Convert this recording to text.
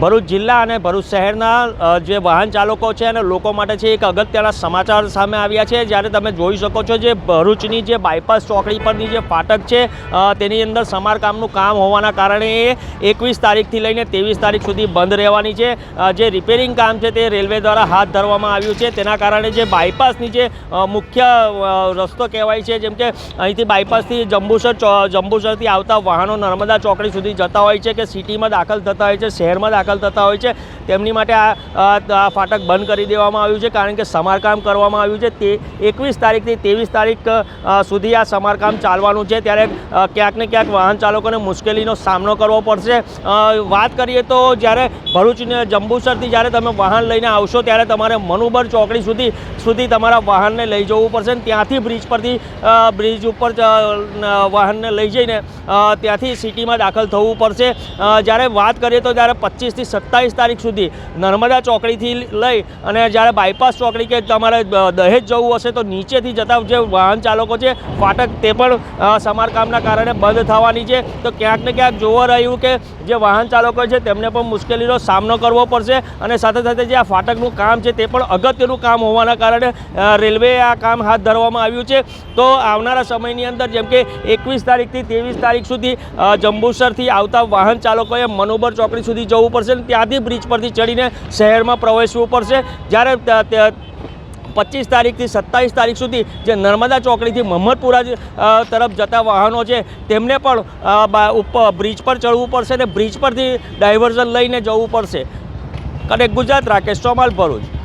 ભરૂચ જિલ્લા અને ભરૂચ શહેરના જે વાહન ચાલકો છે અને લોકો માટે છે એક અગત્યના સમાચાર સામે આવ્યા છે. જ્યારે તમે જોઈ શકો છો જે ભરૂચની જે બાયપાસ ચોકડી પરની જે ફાટક છે તેની અંદર સમારકામનું કામ હોવાના કારણે એ એકવીસ તારીખથી લઈને ત્રેવીસ તારીખ સુધી બંધ રહેવાની છે. જે રિપેરિંગ કામ છે તે રેલવે દ્વારા હાથ ધરવામાં આવ્યું છે. તેના કારણે જે બાયપાસની જે મુખ્ય રસ્તો કહેવાય છે, જેમ કે અહીંથી બાયપાસથી જંબુસર જંબુસરથી આવતા વાહનો નર્મદા ચોકડી સુધી જતા હોય છે કે સિટીમાં દાખલ થતા હોય છે, શહેરમાં દાખલ થતા હોય છે. તેમની માટે આ ફાટક બંધ કરી દેવામાં આવ્યું છે કારણ કે સમારકામ કરવામાં આવ્યું છે. તે એકવીસ તારીખથી ત્રેવીસ તારીખ સુધી આ સમારકામ ચાલવાનું છે. ત્યારે ક્યાંક ને ક્યાંક વાહન ચાલકોને મુશ્કેલીનો સામનો કરવો પડશે. વાત કરીએ તો જ્યારે ભરૂચ ને જંબુસરથી જ્યારે તમે વાહન લઈને આવશો ત્યારે તમારે મનુબર ચોકડી સુધી સુધી તમારા વાહનને લઈ જવું પડશે ત્યાંથી બ્રિજ પરથી બ્રિજ ઉપર વાહનને લઈ જઈને ત્યાંથી સિટીમાં દાખલ થવું પડશે. જ્યારે વાત કરીએ તો જ્યારે પચીસથી સત્તાવીસ તારીખ સુધી નર્મદા ચોકડીથી લઈ અને જ્યારે બાયપાસ ચોકડી કે તમારે દહેજ જવું હશે તો નીચેથી જતા જે વાહન ચાલકો છે, ફાટક તે પણ સમારકામના કારણે બંધ થવાની છે. તો ક્યાંક ને ક્યાંક જોવા રહ્યું કે જે વાહન ચાલકો છે તેમને પણ મુશ્કેલીનો સામનો કરવો પડશે અને સાથે સાથે જે આ ફાટકનું કામ છે તે પણ અગત્યનું કામ હોવાના કારણે રેલવે આ કામ હાથ ધરવામાં આવ્યું છે. તો આવનારા સમયની અંદર જેમ કે એકવીસ તારીખથી ત્રેવીસ તારીખ સુધી જંબુસરથી આવતા વાહન ચાલકોએ મનોબર ચોકડી સુધી જવું પડશે ત્યાંથી બ્રિજ પરથી ચડીને શહેરમાં પ્રવેશવું પડશે. જ્યારે પચીસ તારીખથી સત્તાવીસ તારીખ સુધી જે નર્મદા ચોકડીથી મહમ્મદપુરા તરફ જતા વાહનો છે, તેમને પણ ઉપર બ્રિજ પર ચડવું પડશે અને બ્રિજ પરથી ડાયવર્ઝન લઈને જવું પડશે. કનેક્ટ ગુજરાત, રાકેશ ચોમાલ, ભરૂચ.